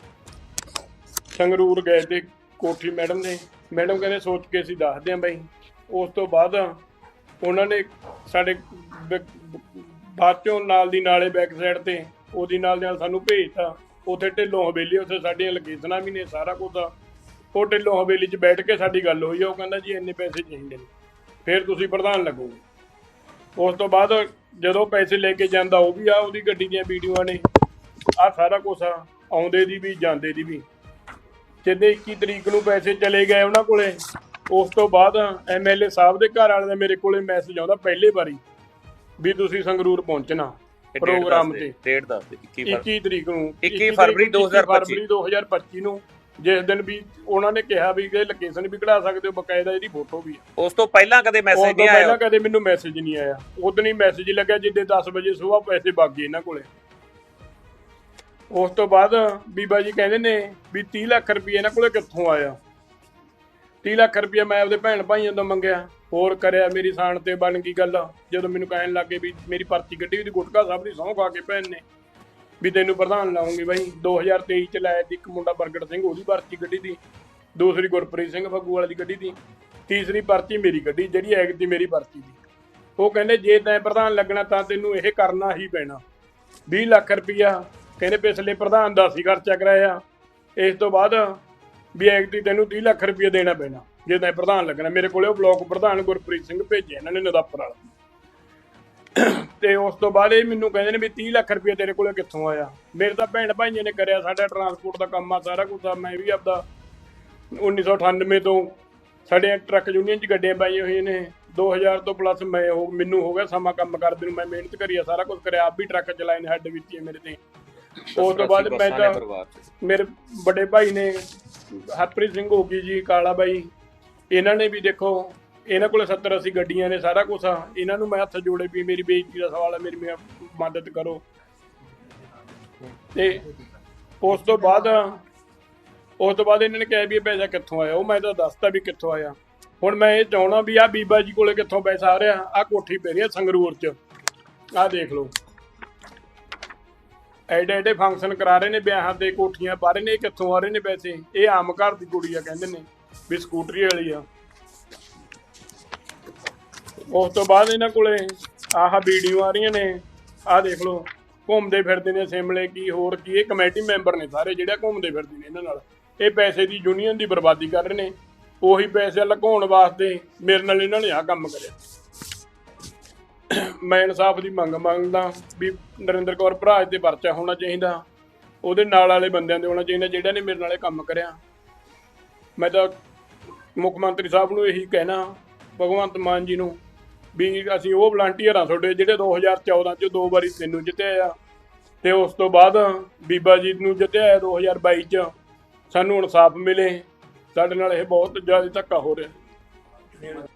ਸੰਗਰੂਰ ਗਏ ਤੇ ਕੋਠੀ ਮੈਡਮ ਨੇ, ਮੈਡਮ ਕਹਿੰਦੇ ਸੋਚ ਕੇ ਅਸੀਂ ਦੱਸਦੇ ਆਂ ਬਈ। ਉਸ ਤੋਂ ਬਾਅਦ ਉਹਨਾਂ ਨੇ ਸਾਡੇ ਬ- ਬਾਅਦ ਚੋਂ ਨਾਲ ਦੀ ਨਾਲੇ ਬੈਕ ਸਾਈਡ ਤੇ ਉਹਦੀ ਨਾਲ ਦੇ ਨਾਲ ਸਾਨੂੰ ਭੇਜਤਾ। ਉੱਥੇ ਢਿੱਲੋਂ ਹਵੇਲੀ ਉੱਥੇ ਸਾਡੀਆਂ ਲੋਕੇਸ਼ਨਾਂ ਵੀ ਨੇ, ਸਾਰਾ ਕੁਝ ਉਹ ਢਿੱਲੋਂ ਹਵੇਲੀ 'ਚ ਬੈਠ ਕੇ ਸਾਡੀ ਗੱਲ ਹੋਈ ਆ ਉਹ ਕਹਿੰਦਾ ਜੀ ਇੰਨੇ ਪੈਸੇ ਚਾਹੀਦੇ ਨੇ। ਫਿਰ ਤੁਸੀਂ ਪ੍ਰਧਾਨ ਲੱਗੋਗੇ। ਉਸ ਤੋਂ ਬਾਅਦ ਜਦੋਂ ਪੈਸੇ ਲੈ ਕੇ ਜਾਂਦਾ ਉਹ ਵੀ ਆ ਉਹਦੀ ਗੱਡੀ ਦੀਆਂ ਵੀਡੀਓਆਂ ਨੇ। ਆ ਸਾਰਾ ਕੁਝ ਆ ਆਉਂਦੇ ਦੀ ਵੀ ਜਾਂਦੇ ਦੀ ਵੀ। ਜਿੱਦੇ 21 ਤਰੀਕ ਨੂੰ ਪੈਸੇ ਚਲੇ ਗਏ ਉਹਨਾਂ ਕੋਲੇ ਉਸ ਤੋਂ ਬਾਅਦ ਐਮਐਲਏ ਸਾਹਿਬ ਦੇ ਘਰ ਵਾਲੇ ਦਾ ਮੇਰੇ ਕੋਲੇ ਮੈਸੇਜ ਆਉਂਦਾ ਪਹਿਲੇ ਵਾਰੀ ਵੀ ਤੁਸੀਂ ਸੰਗਰੂਰ ਪਹੁੰਚਣਾ ਪ੍ਰੋਗਰਾਮ ਤੇ। ਡੇਟ ਦੱਸ ਦੇ 21 ਫਰਵਰੀ 21 ਤਰੀਕ ਨੂੰ 21 ਫਰਵਰੀ 2025 ਫਰਵਰੀ 2025 ਨੂੰ ਜਿਸ ਦਿਨ ਵੀ ਉਹਨਾਂ ਨੇ ਕਿਹਾ ਵੀ ਇਹ ਲੋਕੇਸ਼ਨ ਵੀ ਕਢਾ ਸਕਦੇ ਹੋ ਬਕਾਇਦਾ ਇਹਦੀ ਫੋਟੋ ਵੀ ਹੈ। ਉਸ ਤੋਂ ਪਹਿਲਾਂ ਕਦੇ ਮੈਸੇਜ ਨਹੀਂ ਪਹਿਲਾਂ ਆਇਆ ਕਦੇ ਮੈਨੂੰ ਮੈਸੇਜ ਨਹੀਂ ਆਇਆ। ਉਦੋਂ ਹੀ ਮੈਸੇਜ ਲੱਗਿਆ ਜਿੱਦੇ 10 ਵਜੇ ਸਵੇਰ ਪੈਸੇ ਵਗ ਗਏ ਇਹਨਾਂ ਕੋਲੇ। ਉਸ ਤੋਂ ਬਾਅਦ ਬੀਬਾ ਜੀ ਕਹਿੰਦੇ ਨੇ ਵੀ 30 ਲੱਖ ਰੁਪਏ ਇਹਨਾਂ ਕੋਲੇ ਕਿੱਥੋਂ ਆਇਆ? 30 ਲੱਖ ਰੁਪਏ ਮੈਂ ਆਪਦੇ ਭੈਣ ਭਾਈਆਂ ਤੋਂ ਮੰਗਿਆ। ਹੋਰ ਕਰਿਆ ਮੇਰੀ ਸਾਨ ਤੇ ਬਣ ਗਈ ਗੱਲ ਜਦੋਂ ਮੈਨੂੰ ਕਹਿਣ ਲੱਗੇ ਵੀ ਮੇਰੀ ਪਰਚੀ ਕੱਢੀ ਉਹਦੀ ਗੁਟਕਾ ਸਾਹਿਬ ਦੀ ਸਹੁੰ ਖਾ ਕੇ ਭੈਣ ਨੇ। ਵੀ ਤੈਨੂੰ ਪ੍ਰਧਾਨ ਲਾਉਂਗੇ ਬਾਈ। 2023 ਚ ਲਾਇਆ ਸੀ ਇੱਕ ਮੁੰਡਾ ਪ੍ਰਗਟ ਸਿੰਘ, ਉਹਦੀ ਪਰਚੀ ਗੱਡੀ ਦੀ ਦੂਸਰੀ ਗੁਰਪ੍ਰੀਤ ਸਿੰਘ ਫੱਗੂ ਵਾਲੇ ਦੀ ਗੱਡੀ ਦੀ ਤੀਸਰੀ ਪਰਚੀ ਮੇਰੀ ਗੱਡੀ ਜਿਹੜੀ ਐਗ ਦੀ ਮੇਰੀ ਪਰਚੀ ਦੀ ਉਹ ਕਹਿੰਦੇ, ਜੇ ਤੈਂ ਪ੍ਰਧਾਨ ਲੱਗਣਾ ਤਾਂ ਤੈਨੂੰ ਇਹ ਕਰਨਾ ਹੀ ਪੈਣਾ। 20 ਲੱਖ ਰੁਪਈਆ। ਕਹਿੰਦੇ, ਪਿਛਲੇ ਪ੍ਰਧਾਨ ਦਾ ਸੀ ਖਰਚਾ ਕਰਾਇਆ। ਇਸ ਤੋਂ ਬਾਅਦ ਵੀ ਐਗ ਦੀ ਤੈਨੂੰ 30 ਲੱਖ ਰੁਪਈਆ ਦੇਣਾ ਪੈਣਾ, ਜੇ ਤੈਂ ਪ੍ਰਧਾਨ ਲੱਗਣਾ। ਮੇਰੇ ਕੋਲੇ ਉਹ ਬਲਾਕ ਪ੍ਰਧਾਨ ਗੁਰਪ੍ਰੀਤ ਸਿੰਘ ਭੇਜਿਆ, ਇਹਨਾਂ ਨੇ ਨਦਾਪਰ ਵਾਲਾ। ਤੇ ਉਸ ਤੋਂ ਬਾਅਦ ਇਹ ਮੈਨੂੰ ਕਹਿੰਦੇ ਨੇ ਵੀ 30 ਲੱਖ ਰੁਪਏ ਤੇਰੇ ਕੋਲੇ ਕਿੱਥੋਂ ਆਇਆ? ਮੇਰੇ ਤਾਂ ਭੈਣ ਭਾਈਆਂ ਨੇ ਕਰਿਆ ਸਾਡਾ ਟਰਾਂਸਪੋਰਟ ਦਾ ਕੰਮ ਆ ਸਾਰਾ ਕੁਝ ਆ ਮੈਂ ਵੀ ਆਪਦਾ 1998 ਤੋਂ ਸਾਡੇ ਟਰੱਕ ਯੂਨੀਅਨ 'ਚ ਗੱਡੀਆਂ ਪਾਈਆਂ ਹੋਈਆਂ ਨੇ। 2000 ਤੋਂ ਪਲੱਸ ਮੈਂ ਹੋ ਮੈਨੂੰ ਹੋ ਗਿਆ ਸਮਾਂ ਕੰਮ ਕਰਦੇ ਨੂੰ ਮੈਂ ਮਿਹਨਤ ਕਰੀ ਆ ਸਾਰਾ ਕੁਝ ਕਰਿਆ ਆਪ ਵੀ ਟਰੱਕ ਚਲਾਏ ਨੇ ਹੈਡ ਵਿੱਚ ਹੀ ਮੇਰੇ ਤੇ। ਉਸ ਤੋਂ ਬਾਅਦ ਮੈਂ ਤਾਂ ਮੇਰੇ ਵੱਡੇ ਭਾਈ ਨੇ ਹਰਪ੍ਰੀਤ ਸਿੰਘ ਹੋ ਗਈ ਜੀ ਕਾਲਾ ਬਾਈ। ਇਹਨਾਂ ਨੇ ਵੀ ਦੇਖੋ ਇਹਨਾਂ ਕੋਲੇ 70 80 ਗੱਡੀਆਂ ਨੇ, ਸਾਰਾ ਕੁਝ ਆ। ਇਹਨਾਂ ਨੂੰ ਮੈਂ ਹੱਥ ਜੋੜੇ ਵੀ ਮੇਰੀ ਬੇਇੱਜ਼ਤੀ ਦਾ ਸਵਾਲ ਹੈ, ਮੇਰੀ ਮੇਰਾ ਮਦਦ ਕਰੋ। ਤੇ ਉਸ ਤੋਂ ਬਾਅਦ, ਉਸ ਤੋਂ ਬਾਅਦ ਇਹਨਾਂ ਨੇ ਕਿਹਾ ਵੀ ਇਹ ਪੈਸਾ ਕਿੱਥੋਂ ਆਇਆ? ਉਹ ਮੈਂ ਤਾਂ ਦੱਸਤਾ ਵੀ ਕਿੱਥੋਂ ਆਇਆ। ਹੁਣ ਮੈਂ ਇਹ ਚਾਹਣਾ ਵੀ ਆ ਬੀਬਾ ਜੀ ਕੋਲੇ ਕਿੱਥੋਂ ਪੈਸਾ ਆ ਰਿਹਾ? ਆ ਕੋਠੀ ਪੈ ਰਹੀ ਆ ਸੰਗਰੂਰ ਚ। ਆ ਦੇਖ ਲਓ। ਐਡੇ ਐਡੇ ਫੰਕਸ਼ਨ ਕਰਾ ਰਹੇ ਨੇ, ਵਿਆਹਾਂ ਦੇ ਕੋਠੀਆਂ ਪਾ ਰਹੇ ਨੇ, ਇਹ ਕਿੱਥੋਂ ਆ ਰਹੇ ਨੇ ਪੈਸੇ? ਇਹ ਆਮ ਘਰ ਦੀ ਕੁੜੀ ਆ, ਕਹਿੰਦੇ ਨੇ, ਵੀ ਸਕੂਟਰੀ ਵਾਲੀ ਆ। ਉਸ ਤੋਂ ਬਾਅਦ ਇਹਨਾਂ ਕੋਲੇ ਆਹ ਵੀਡੀਓ ਆ ਰਹੀਆਂ ਨੇ। ਆਹ ਦੇਖ ਲਓ, ਘੁੰਮਦੇ ਫਿਰਦੇ ਨੇ ਸਿਮਲੇ ਕੀ, ਹੋਰ ਕੀ, ਇਹ ਕਮੇਟੀ ਮੈਂਬਰ ਨੇ ਸਾਰੇ ਜਿਹੜੇ ਘੁੰਮਦੇ ਫਿਰਦੇ ਨੇ ਇਹਨਾਂ ਨਾਲ। ਇਹ ਪੈਸੇ ਦੀ ਯੂਨੀਅਨ ਦੀ ਬਰਬਾਦੀ ਕਰ ਰਹੇ ਨੇ। ਉਹੀ ਪੈਸੇ ਲਗਾਉਣ ਵਾਸਤੇ ਮੇਰੇ ਨਾਲ ਇਹਨਾਂ ਨੇ ਆਹ ਕੰਮ ਕਰਿਆ। ਮੈਂ ਇਨਸਾਫ ਦੀ ਮੰਗ ਮੰਗਦਾ ਵੀ ਨਰਿੰਦਰ ਕੌਰ ਭਰਾਜ ਤੇ ਪਰਚਾ ਹੋਣਾ ਚਾਹੀਦਾ। ਉਹਦੇ ਨਾਲ ਵਾਲੇ ਬੰਦਿਆਂ ਦੇ ਹੋਣਾ ਚਾਹੀਦਾ ਜਿਹੜਾ ਨੇ ਮੇਰੇ ਨਾਲ ਇਹ ਕੰਮ ਕਰਿਆ। ਮੈਂ ਤਾਂ ਮੁੱਖ ਮੰਤਰੀ ਸਾਹਿਬ ਨੂੰ ਇਹੀ ਕਹਿਣਾ, ਭਗਵੰਤ ਮਾਨ ਜੀ ਨੂੰ ਵੀ ਅਸੀਂ ਉਹ ਵਲੰਟੀਅਰ ਆ ਤੁਹਾਡੇ ਜਿਹੜੇ 2014 ਚ ਦੋ ਵਾਰੀ ਤੈਨੂੰ ਜਿੱਤਿਆ ਆ। ਤੇ ਉਸ ਤੋਂ ਬਾਅਦ ਬੀਬਾ ਜੀ ਨੂੰ ਜਿੱਤਿਆ ਆ 2022 ਚ। ਸਾਨੂੰ ਇਨਸਾਫ ਮਿਲੇ। ਸਾਡੇ ਨਾਲ ਇਹ ਬਹੁਤ ਜ਼ਿਆਦਾ ਧੱਕਾ ਹੋ ਰਿਹਾ।